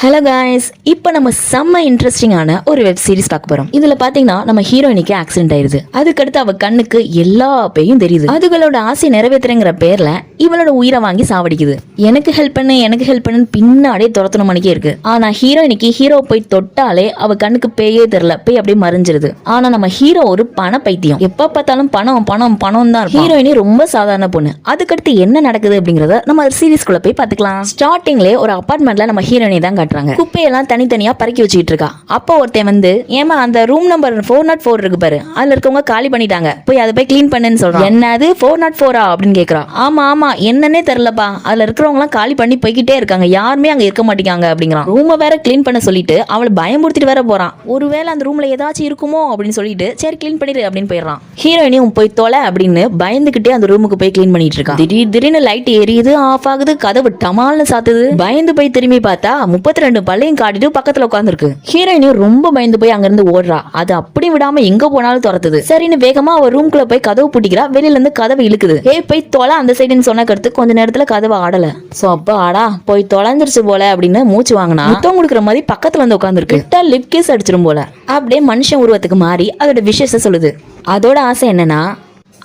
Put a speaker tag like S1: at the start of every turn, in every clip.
S1: Hello guys இப்போ நம்ம செம்ம இன்ட்ரெஸ்டிங்கான ஒரு வெப் சீரிஸ் பார்க்க போறோம். இதுல பாத்தீங்கன்னா நம்ம ஹீரோயினிக்கு ஆக்சிடென்ட் ஆயிருது அதுக்கடுத்து அவ கண்ணுக்கு எல்லா பேயும் தெரியுது. அதுகளோட ஆசை நிறைவேற்றுறங்கிற பேர்ல இவளோட உயிரை வாங்கி சாவடிக்குது. எனக்கு ஹெல்ப் பண்ணு எனக்கு ஹெல்ப் பண்ணுன்னு பின்னாடியே துரத்தணும் மணிக்கே இருக்கு. ஆனா ஹீரோயினிக்கு ஹீரோ போய் தொட்டாலே அவ கண்ணுக்கு பேயே தெரியல. பேய் அப்படியே மறைஞ்சிருது. ஆனா நம்ம ஹீரோ ஒரு பண பைத்தியம். எப்ப பார்த்தாலும் பணம் பணம் பணம் தான் ஹீரோயினி ரொம்ப சாதாரண பொண்ணு. அதுக்கடுத்து என்ன நடக்குது அப்படிங்கறத நம்ம சீரிஸ்குள்ள போய் பாத்துக்கலாம் ஸ்டார்டிங்ல ஒரு அபார்ட்மெண்ட்ல நம்ம ஹீரோயினி தான் காட்டுறாங்க குப்பையெல்லாம் தனித்தனியா பறக்கி வச்சுக்கிட்டு இருக்கா. அப்போ ஒருத்தன் வந்து ஏமா அந்த room number four naught four இருக்கு பாரு. அதுல இருக்கவங்க காலி பண்ணிட்டாங்க. போய் அதை போய் க்ளீன் பண்ணுன்னு சொல்றான். என்னது ஃபோர் நாட் ஃபோரா அப்படின்னு கேக்குறா. ஆமா ஆமா என்னன்னே தெரியலப்பா. அதுல இருக்கிறவங்க எல்லாம் காலி பண்ணி போய்கிட்டே இருக்காங்க. யாருமே அங்க இருக்க மாட்டேங்காங்க அப்படிங்கிறான். ரூமை வேற க்ளீன் பண்ண சொல்லிட்டு அவளை பயமுறுத்திட்டு வேற போறான். ஒருவேளை அந்த ரூம்ல ஏதாச்சும் இருக்குமோ அப்படின்னு சொல்லிட்டு சரி க்ளீன் பண்ணிடு அப்படின்னு போயிடுறான். ஹீரோயினியும் போய் தொலை அப்படின்னு பயந்துகிட்டே அந்த ரூமுக்கு போய் க்ளீன் பண்ணிட்டு இருக்கான் திடீர் திடீர்னு லைட் எரியுது ஆஃப் ஆகுது கதவு டமால்னு சாத்துது. பயந்து போய் திரும்பி பார்த்தா முப்பத்தி ரெண்டு பல்லையும் காட்டிட்டு பக்கத்துல உட்காந்துருக்கு ஹீரோயினியும் ரொம்ப பயந்து போய் அங்கிருந்து ஓடுறா. அது அப்படி விடாம எங்க போனாலும் துரத்துது. சரின்னு வேகமா அவ ரூம்குள்ள போய் கதவு பூட்டிக்கிறா. வெளியில இருந்து கதவு இழுக்குது. ஏய் போய் தொலை அந்த சைடுன்னு சொன்ன கருத்து கொஞ்ச நேரத்துல கதவு ஆடல. சோ அப்ப ஆடா போய் தொலைஞ்சிருச்சு போல அப்படின்னு மூச்சு வாங்கினா முத்தம் கொடுக்குற மாதிரி பக்கத்துல வந்து உட்காந்துருக்கு லிப் கிஸ் அடிச்சிரும் போல. அப்படியே மனுஷன் உருவத்துக்கு மாறி அதோட விஷயத்த சொல்லுது. அதோட ஆசை என்னன்னா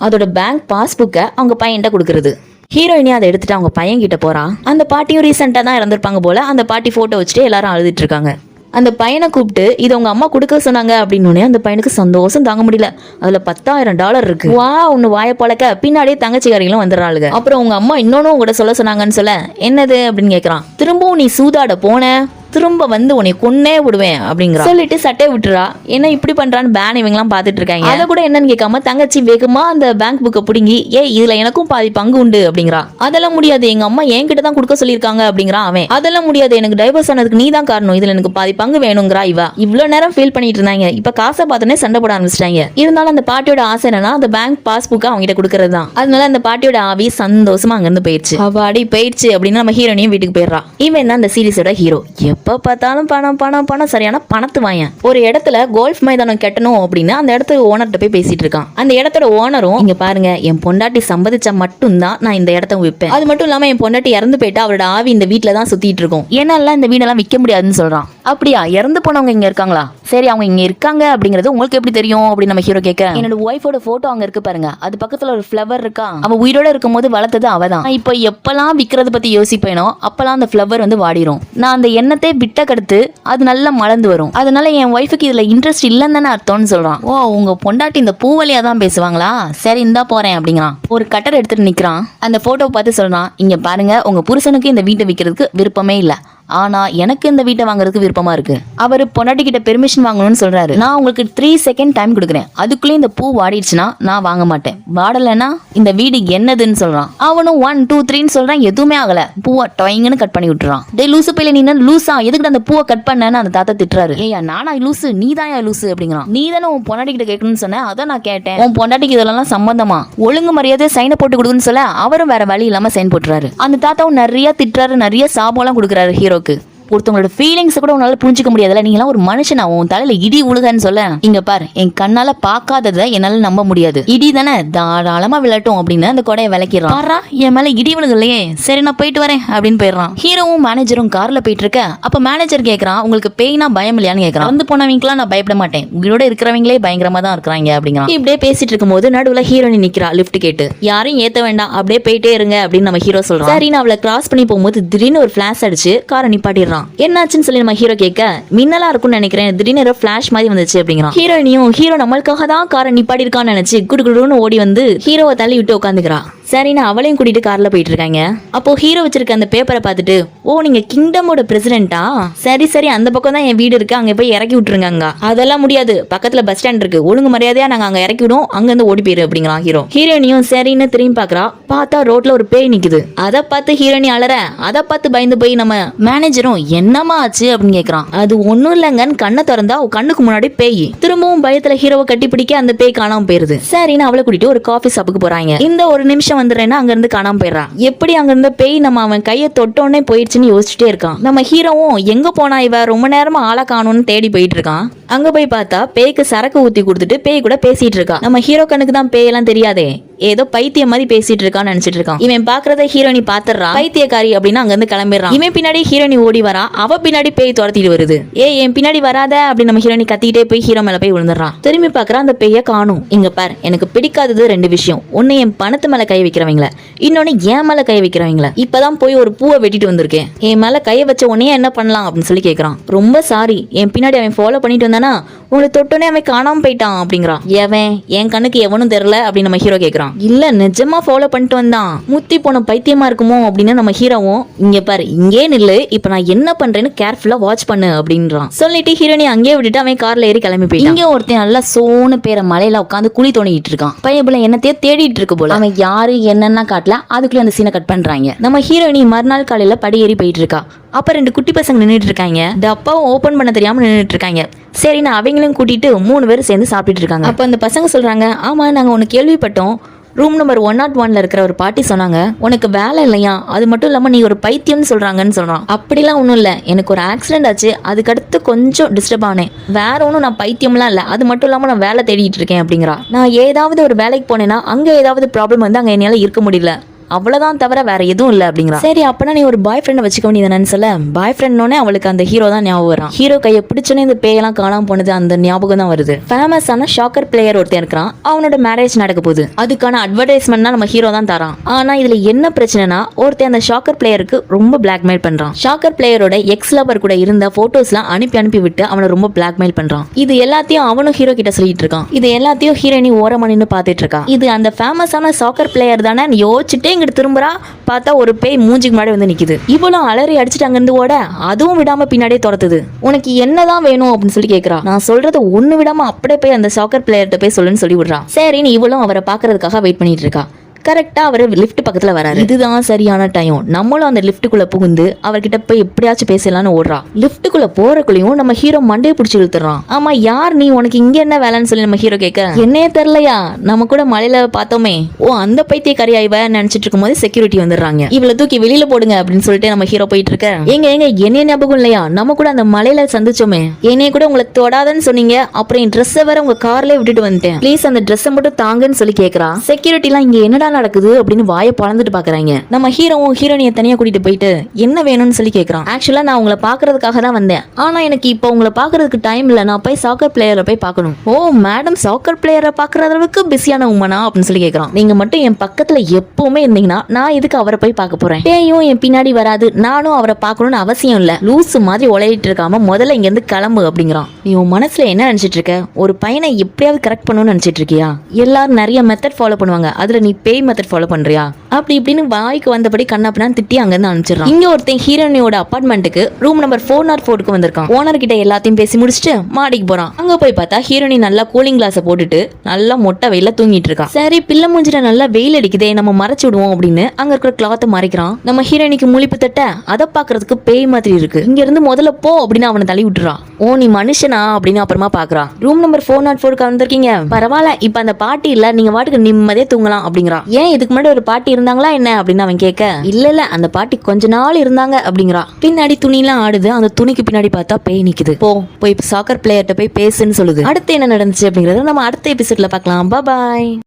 S1: அதோட பேங்க் பாஸ்புக்கை அவங்க பையன்கிட்ட கொடுக்கறது. ஹீரோயினி அதை எடுத்துட்டு அவங்க பையன் கிட்ட போறா அந்த பாட்டியும் ரீசெண்டாக தான் இறந்துருப்பாங்க போல. அந்த பாட்டி போட்டோ வச்சுட்டு எல்லாரும் அழுதுட்டு இருக்காங்க. அந்த பையனை கூப்பிட்டு இது உங்க அம்மா கொடுக்க சொன்னாங்க அப்படின்னு அந்த பையனுக்கு சந்தோஷம் தாங்க முடியல. அதுல பத்தாயிரம் டாலர் இருக்கு. வா ஒன்னு வாய பழக்க. பின்னாடியே தங்கச்சிக்காரிகளும் வந்துடுறாளுங்க. அப்புறம் உங்க அம்மா இன்னொன்னு உங்கள்கிட்ட சொல்ல சொன்னாங்கன்னு சொல்ல என்னது? அப்படின்னு கேக்குறான். திரும்பவும் நீ சூதாட போன? திரும்ப வந்து உன்னை கொன்னே விடுவேன் அப்படிங்கிற. சொல்லிட்டு சட்டை விட்டுறா. என்ன இப்படி பண்றான்னு பேன் இவங்கலாம் பார்த்துட்டு இருக்காங்க அதை கூட என்னன்னு கேட்காம தங்கச்சி வேகமா அந்த பேங்க் புக்கை பிடுங்கி ஏ இதுல எனக்கும் பாதி பங்கு உண்டு அப்படிங்கிறா. அதெல்லாம் முடியாது. எங்க அம்மா என்கிட்ட தான் கொடுக்க சொல்லியிருக்காங்க அப்படிங்கிறான் அவன். அதெல்லாம் முடியாது. எனக்கு டைவர்ஸ் ஆனதுக்கு நீ தான் காரணம். இதுல எனக்கு பாதி பங்கு வேணுங்கிறா இவ. இவ்வளவு நேரம் ஃபீல் பண்ணிட்டு இருந்தாங்க இப்ப காசை பார்த்தோன்னே சண்டை போட ஆரம்பிச்சிட்டாங்க. இருந்தாலும் அந்த பாட்டியோட ஆசை என்னன்னா அந்த பேங்க் பாஸ்புக்கை அவங்க கிட்ட கொடுக்கறது தான். அதனால அந்த பாட்டியோட ஆவி சந்தோஷமா அங்கிருந்து போயிடுச்சு. அவாடி போயிடுச்சு அப்படின்னு நம்ம ஹீரோனையும் வீட்டுக்கு போயிடுறா. இவன் தான் அந்த சீரிஸோட ஹீரோ எப்போ பார்த்தாலும் பணம் பணம் பணம். சரியான பணத்து வாயன். ஒரு இடத்துல கோல்ஃப் மைதானம் கட்டணும் அப்படின்னு அந்த இடத்துல ஓனர்கிட்ட போய் பேசிட்டு இருக்கான். அந்த இடத்தோட ஓனரும் இங்க பாருங்க என் பொண்டாட்டி சம்பதிச்சா மட்டும்தான் நான் இந்த இடத்த விற்பேன் அது மட்டும் இல்லாம என் பொண்டாட்டி இறந்து போயிட்டு அவரோட ஆவி இந்த வீட்ல தான் சுத்திட்டு இருக்கும். ஏன்னா இந்த வீடெல்லாம் விற்க முடியாதுன்னு சொல்றான். அப்படியா? இறந்து போனவங்க இங்க இருக்காங்களா? சரி அவங்க இங்க இருக்காங்க அப்படிங்கிறது உங்களுக்கு எப்படி தெரியும் அப்படின்னு நம்ம ஹீரோ கேட்க. என்னோட ஒய்ஃபோட போட்டோ அங்க இருக்கு பாருங்க. அது பக்கத்துல ஒரு ஃப்ளவர் இருக்கா? அவ உயிரோட இருக்கும்போது வளர்த்தது அவதான். நான் இப்போ எப்பெல்லாம் விற்கிறத பத்தி யோசிப்பேனோ அப்பெல்லாம் அந்த ஃப்ளவர் வந்து வாடிரும். நான் அந்த எண்ணத்தை விட்ட கடுத்து அது நல்லா மலர்ந்து வரும். அதனால என் ஒய்ஃபுக்கு இதுல இன்ட்ரெஸ்ட் இல்லைன்னு தானே அர்த்தம்னு சொல்றான். ஓ உங்க பொண்டாட்டி இந்த பூவலியா தான் பேசுவாங்களா? சரி இந்தா போறேன் அப்படிங்கிறான். ஒரு கட்டர் எடுத்துட்டு நிக்கிறான். அந்த போட்டோ பார்த்து சொல்றான் இங்க பாருங்க உங்க புருஷனுக்கு இந்த வீட்டை விற்கிறதுக்கு விருப்பமே இல்லை. ஆனா எனக்கு இந்த வீட்டை வாங்குறதுக்கு விருப்பமா இருக்கு. அவர் பொண்டாட்டி கிட்ட பெர்மிஷன் வாங்கணும்னு சொல்றாரு. நான் உங்களுக்கு த்ரீ செகண்ட் டைம் கொடுக்குறேன். அதுக்குள்ளேயும் இந்த பூ வாடிடுச்சுன்னா நான் வாங்க மாட்டேன். வாடலைன்னா இந்த வீடு என்னதுன்னு சொல்றான். அவனும் ஒன் டூ த்ரீன்னு சொல்றான். எதுவுமே ஆகல. பூவை டொயங்கன்னு கட் பண்ணி விட்டுறான். டே லூசு பையில நீ லூசா? எதுக்கு அந்த பூவை கட் பண்ணேன்னு அந்த தாத்தா திட்டுறாரு. ஏயா நானா லூசு? நீ தான் லூசு? அப்படிங்கிறான். நீ தானே உன் பொண்டாட்டி கிட்ட கேட்கணும்னு சொன்னேன் அதான் நான் கேட்டேன். உன் பொண்டாட்டிக்கு இதெல்லாம் சம்பந்தமா? ஒழுங்கு மரியாதை சைனை போட்டு கொடுக்குன்னு சொல்ல அவரும் வேற வழி இல்லாம சைன் போட்டுறாரு. அந்த தாத்தாவும் நிறைய திட்டுறாரு நிறைய சாபம்லாம் கொடுக்குறாரு ஹீரோ ブ ஒருத்தவங்களோட ஃபீலிங்ஸ் கூட உன்னால புரிஞ்சுக்க முடியாதுல்ல. நீங்களாம் ஒரு மனுஷனா உன் தலையில இடி உழுகன்னு சொல்ல. இங்க பாரு என் கண்ணால பார்க்காததை என்னால நம்ப முடியாது. இடி தானே தாராளமா விளட்டும் அப்படின்னு அந்த கொடையை விளக்கிடுறான். பாரா என் மேல இடி விழுகலையே. சரி நான் போயிட்டு வரேன் அப்படின்னு போயிடுறான். ஹீரோவும் மேனேஜரும் கார்ல போயிட்டு இருக்க. அப்ப மேனேஜர் கேக்குறான் உங்களுக்கு பேய்னா பயம் இல்லையான்னு கேக்குறான். வந்து போனவங்களாம் நான் பயப்பட மாட்டேன். உங்களோட இருக்கிறவங்களே பயங்கரமா தான் இருக்கிறாங்க அப்படிங்கிறான். இப்படியே பேசிட்டு இருக்கும்போது நடுவுல ஹீரோனி நிக்கிறா லிஃப்ட் கேட்டு. யாரையும் ஏத்த வேண்டாம் அப்படியே போயிட்டே இருங்க அப்படின்னு நம்ம ஹீரோ சொல்றோம் சரி நான் அவளை கிராஸ் பண்ணி போகும்போது திடீர்னு ஒரு பிளாஸ் அடிச்சு காரை நிப்பாட்டிடுறான். என்னாச்சுன்னு சொல்லி நம்ம ஹீரோ கேட்க மின்னலா இருக்கும்னு நினைக்கிறேன். திடீர்னு ஏதோ ஃபிளாஷ் மாதிரி வந்துச்சு அப்படிங்கிறான். ஹீரோயினியும் ஹீரோ நம்மளுக்காக தான் காரை நிப்பாடி இருக்கான்னு நினைச்சு குடு குடுன்னு ஓடி வந்து ஹீரோவை தள்ளி விட்டு உட்காந்துக்கிறா. சரின்னு அவளையும் கூட்டிட்டு கார்ல போயிட்டு இருக்காங்க அப்போ ஹீரோ வச்சிருக்க அந்த பேப்பரை பார்த்துட்டு ஓ நீங்க கிங்டமோட பிரசிடென்ட்டா சரி சரி அந்த பக்கம் தான் என் வீடு இருக்கு. அங்க போய் இறக்கி விட்டுருங்க அங்க அதெல்லாம் முடியாது. பக்கத்துல பஸ் ஸ்டாண்ட் இருக்கு. ஒழுங்கு மரியாதையா நாங்க அங்க இறக்கி விடும் அங்க இருந்து ஓடி போயிரு அப்படிங்கிறான் ஹீரோ ஹீரோனியும் சரின்னு திரும்பி பாக்குறா பார்த்தா ரோட்ல ஒரு பேய் நிக்குது. அதை பார்த்து ஹீரோனி அலற. அதை பார்த்து பயந்து போய் நம்ம மேனேஜரும் என்னமா ஆச்சு? அப்படின்னு கேக்குறான். அது ஒண்ணும் இல்லைங்கன்னு கண்ணை திறந்தா கண்ணுக்கு முன்னாடி பேய். திரும்பவும் பயத்துல ஹீரோவை கட்டி பிடிக்க அந்த பேய் காணாம போயிருது. சரின்னு அவளை கூட்டிட்டு ஒரு காஃபி ஷாப்புக்கு போறாங்க. இந்த ஒரு நிமிஷம் வந்துடுறேன்னா அங்கேருந்து காணாமல் போயிடுறான். எப்படி அங்கேருந்து பேய் நம்ம அவன் கையை தொட்டோன்னே போயிடுச்சுன்னு யோசிச்சுட்டே இருக்கான். நம்ம ஹீரோவும் எங்கே போனா இவ ரொம்ப நேரமாக ஆளை காணும்னு தேடி போயிட்டு இருக்கான். அங்கே போய் பார்த்தா பேய்க்கு சரக்கு ஊற்றி கொடுத்துட்டு பேய் கூட பேசிகிட்டு இருக்கான் நம்ம ஹீரோ கண்ணுக்கு தான் பேயெல்லாம் தெரியாதே. ஏதோ பைத்தியம் மாதிரி பேசிட்டு இருக்கான்னு நினைச்சிட்டு இருக்கான். இவன் பாக்குறத ஹீரோனி பாத்துறா பைத்தியக்காரி அப்படின்னு அங்க இருந்து கிளம்பிடுறான். இவன் பின்னாடி ஹீரோனி ஓடி வரா. அவ பின்னாடி பேய் துரத்திட்டு வருது. ஏ என் பின்னாடி வராத அப்படி நம்ம ஹீரோனி கத்திக்கிட்டே போய் ஹீரோ மேல போய் விழுந்துடுறான். திரும்பி பாக்குறா அந்த பேய காணும். இங்க பார் எனக்கு பிடிக்காதது ரெண்டு விஷயம். ஒன்னு என் பணத்து மேல கை வைக்கிறவங்கள. இன்னொன்னு என் மேல கை வைக்கிறவங்கள. இப்பதான் போய் ஒரு பூவை வெட்டிட்டு வந்திருக்கேன். என் மேல கைய வச்ச உடனே என்ன பண்ணலாம்? அப்படின்னு சொல்லி கேக்குறான். ரொம்ப சாரி என் பின்னாடி அவன் ஃபாலோ பண்ணிட்டு வந்தானா? உங்களை தொட்டோனே அவன் காணாமல் போயிட்டான் அப்படிங்கிறான். எவன்? என் கண்ணுக்கு எவனும் தெரில அப்படின்னு நம்ம ஹீரோ கேட்குறான் இல்ல நிஜமா ஃபாலோ பண்ணிட்டு வந்தான். முத்தி போன பைத்தியமா இருக்குமோ அப்படின்னு நம்ம ஹீரோவும் இங்க பாரு இங்கே நில்லு இப்ப நான் என்ன பண்றேன்னு கேர்ஃபுல்லா வாட்ச் பண்ணு அப்படின்றான். சொல்லிட்டு ஹீரோனி அங்கேயே விட்டுட்டு அவன் கார்ல ஏறி கிளம்பி போயிட்டான். இங்க ஒருத்தன் நல்லா சோனு பேர மலையில உட்காந்து குழி தோண்டிட்டு இருக்கான். பையன் பிள்ளை என்னத்தையே தேடிட்டு இருக்கு போல. அவன் யாரு என்னன்னா காட்டல. அதுக்குள்ள அந்த சீனை கட் பண்றாங்க. நம்ம ஹீரோயினி மறுநாள் காலையில படியேறி ஏறி போயிட்டு இருக்கா. அப்ப ரெண்டு குட்டி பசங்க நின்றுட்டு இருக்காங்க. டப்பாவும் ஓபன் பண்ண தெரியாம நின்றுட்டு இருக்காங்க. சரி நான் பசங்களையும் கூட்டிட்டு மூணு பேரும் சேர்ந்து சாப்பிட்டுட்டு இருக்காங்க. அப்போ அந்த பசங்க சொல்றாங்க ஆமா நாங்கள் ஒன்று கேள்விப்பட்டோம். ரூம் நம்பர் ஒன் நாட் ஒன்ல இருக்கிற ஒரு பாட்டி சொன்னாங்க உனக்கு வேலை இல்லையா? அது மட்டும் இல்லாம நீ ஒரு பைத்தியம்னு சொல்றாங்கன்னு சொல்றான். அப்படிலாம் ஒன்றும் இல்லை. எனக்கு ஒரு ஆக்சிடென்ட் ஆச்சு அதுக்கடுத்து கொஞ்சம் டிஸ்டர்ப் ஆனேன். வேற ஒன்றும் நான் பைத்தியம்லாம் இல்லை. அது மட்டும் இல்லாம நான் வேலை தேடிட்டு இருக்கேன் அப்படிங்கிறா. நான் ஏதாவது ஒரு வேலைக்கு போனேன்னா அங்க ஏதாவது ப்ராப்ளம் வந்து அங்க என்னால இருக்க முடியல. அவ்வளவுதான் தவிர வேற எதுவும் இல்லை அப்படிங்கிறா. சரி அப்பனா நீ ஒரு பாய் ஃப்ரெண்டை வச்சுக்க வேண்டியது சொல்ல. பாய் ஃப்ரெண்ட்னோடனே அவளுக்கு அந்த ஹீரோ தான் ஞாபகம் வரும். ஹீரோ கையை பிடிச்சோன்னே இந்த பேயெல்லாம் காணாம போனது அந்த ஞாபகம் தான் வருது. ஃபேமஸான ஷாக்கர் பிளேயர் ஒருத்தன் இருக்கிறான். அவனோட மேரேஜ் நடக்க போகுது. அதுக்கான அட்வர்டைஸ்மெண்ட் நம்ம ஹீரோ தான் தரான். ஆனா இதுல என்ன பிரச்சனைனா ஒருத்தன் அந்த ஷாக்கர் பிளேயருக்கு ரொம்ப பிளாக்மெயில் பண்றான். ஷாக்கர் பிளேயரோட எக்ஸ் லவர் கூட இருந்த போட்டோஸ்லாம் அனுப்பி அனுப்பி விட்டு அவனை ரொம்ப பிளாக்மெயில் பண்றான். இது எல்லாத்தையும் அவனும் ஹீரோ கிட்ட சொல்லிட்டு இருக்கான். இது எல்லாத்தையும் ஹீரோயினி ஓரமா நின்னு பார்த்துட்டு இது அந்த ஃபேமஸான சாக்கர் பிளேயர் தானே யோசிச்சுட்டே இங்கிட்டு திரும்புறா பார்த்தா ஒரு பேய் மூஞ்சிக்கு முன்னாடி வந்து நிக்குது. இவளும் அலறி அடிச்சுட்டு அங்கிருந்து ஓட அதுவும் விடாம பின்னாடியே துரத்துது. உனக்கு என்னதான் வேணும் அப்படின்னு சொல்லி கேட்குறா நான் சொல்றது ஒண்ணு விடாம அப்படியே போய் அந்த சாக்கர் பிளேயர்கிட்ட போய் சொல்லுன்னு சொல்லி விடுறான் சரின்னு இவளும் அவரை பாக்குறதுக்காக வெயிட் பண்ணிட்டு இருக்கா. கரெக்டாக அவர் லிஃப்ட் பக்கத்தில் வராரு. இதுதான் சரியான டைம் நம்மளும் அந்த லிஃப்ட்டுக்குள்ளே புகுந்து அவர்கிட்ட போய் எப்படியாச்சும் பேசலான்னு ஓடுறா. லிஃப்ட்டுக்குள்ளே போகிறக்குள்ளேயும் நம்ம ஹீரோ மண்டையை பிடிச்சி இழுத்துறான். ஆமா யார் நீ? உனக்கு இங்கே என்ன வேலைன்னு சொல்லி நம்ம ஹீரோ கேட்க. என்னையே தெரிலையா நம்ம கூட மலையில பார்த்தோமே. ஓ அந்த பைத்தியக்காரியா இவ நினைச்சிட்டு இருக்கும்போது செக்யூரிட்டி வந்துடுறாங்க. இவளை தூக்கி வெளியில போடுங்க அப்படின்னு சொல்லிட்டு நம்ம ஹீரோ போயிட்டு இருக்க. எங்க எங்க என்ன ஞாபகம் இல்லையா? நம்ம கூட அந்த மலையில சந்திச்சோமே. என்னைய கூட உங்களை தொடாதன்னு சொன்னீங்க. அப்புறம் என் ட்ரெஸ்ஸை வேற உங்க கார்லயே விட்டுட்டு வந்துட்டேன். ப்ளீஸ் அந்த ட்ரெஸ்ஸை மட்டும் தாங்கன்னு சொல்லி கேக்குறா. செக்யூரிட்டி எல்லாம் இங்க என்னடா நடக்குது அப்படின்னு வாயை பழந்துட்டு பாக்குறாங்க. நம்ம ஹீரோவும் ஹீரோனியை தனியா கூட்டிட்டு போயிட்டு என்ன வேணும்னு சொல்லி கேக்குறான். ஆக்சுவலா நான் உங்களை பாக்குறதுக்காக தான் வந்தேன். ஆனா எனக்கு இப்போ உங்களை பாக்குறதுக்கு டைம் இல்ல. நான் போய் சாக்கர் பிளேயரை போய் பார்க்கணும் ஓ மேடம் சாக்கர் பிளேயரை பாக்குற அளவுக்கு பிஸியான உமனா அப்படின்னு சொல்லி கேக்குறான். நீங்க மட்டும் என் பக்கத்துல எப்பவுமே இருந்தீங்கன்னா நான் இதுக்கு அவரை போய் பார்க்க போறேன்? பேயும் என் பின்னாடி வராது. நானும் அவரை பார்க்கணும்னு அவசியம் இல்ல. லூசு மாதிரி உழையிட்டு இருக்காம முதல்ல இங்க இருந்து கிளம்பு அப்படிங்கிறான். நீ உன் மனசுல என்ன நினைச்சிட்டு இருக்க? ஒரு பையனை எப்படியாவது கரெக்ட் பண்ணணும்னு நினைச்சிட்டு இருக்கியா? எல்லாரும் நிறைய மெத்தட் ஃபாலோ பண்ணுவாங்க. அதுல நீ பேய் மெத்தட் ஃபாலோ பண்றியா? அப்படி இப்படின்னு வாய்க்கு வந்தபடி கண்ணாப்பினான்னு திட்டி அங்கிருந்து அனுப்பிச்சிடறான். இங்க ஒருத்தன் ஹீரோனியோட அப்பார்ட்மெண்ட்டுக்கு ரூம் நம்பர் ஃபோர் நாட் ஃபோருக்கு வந்திருக்கான். ஓனர் கிட்ட எல்லாத்தையும் பேசி முடிச்சுட்டு மாடிக்கு போறான். அங்க போய் பார்த்தா ஹீரோனி நல்லா கூலிங் கிளாஸை போட்டுட்டு நல்லா மொட்டை வெயில தூங்கிட்டு இருக்கான் சரி பிள்ளை மூஞ்சிட நல்லா வெயில் அடிக்குதே நம்ம மறைச்சு விடுவோம் அப்படின்னு அங்க இருக்கிற கிளாத்தை மறைக்கிறான். நம்ம ஹீரோனிக்கு முழிப்பு தட்ட அதை பாக்குறதுக்கு பேய் மாதிரி இருக்கு. இங்க இருந்து முதல்ல போ அப்படின்னு அவனை தள்ளி விட்டுறான். ஓ நீ மனுஷனா அப்படின்னு அப்புறமா பாக்குறான் ரூம் நம்பர் ஃபோர் நாட் ஃபோருக்கு வந்திருக்கீங்க. பரவாயில்ல இப்ப அந்த பாட்டி இல்ல நீங்க வாட்டுக்கு நிம்மதியே தூங்கலாம் அப்படிங்கிறான். ஏன் இதுக்கு முன்னாடி ஒரு பாட்டி இருந்தாங்களா என்ன அப்படின்னு அவன் கேட்க இல்ல இல்ல அந்த பாட்டி கொஞ்ச நாள் இருந்தாங்க அப்படிங்கிறா. பின்னாடி துணிலாம் ஆடுது அந்த துணிக்கு பின்னாடி பார்த்தா பேய் நிக்குது. போ போய் சாக்கர் பிளேயர்கிட்ட போய் பேசுன்னு சொல்லுது. அடுத்து என்ன நடந்துச்சு அப்படிங்கறத நம்ம அடுத்த எபிசோட்ல பார்க்கலாம். பாய்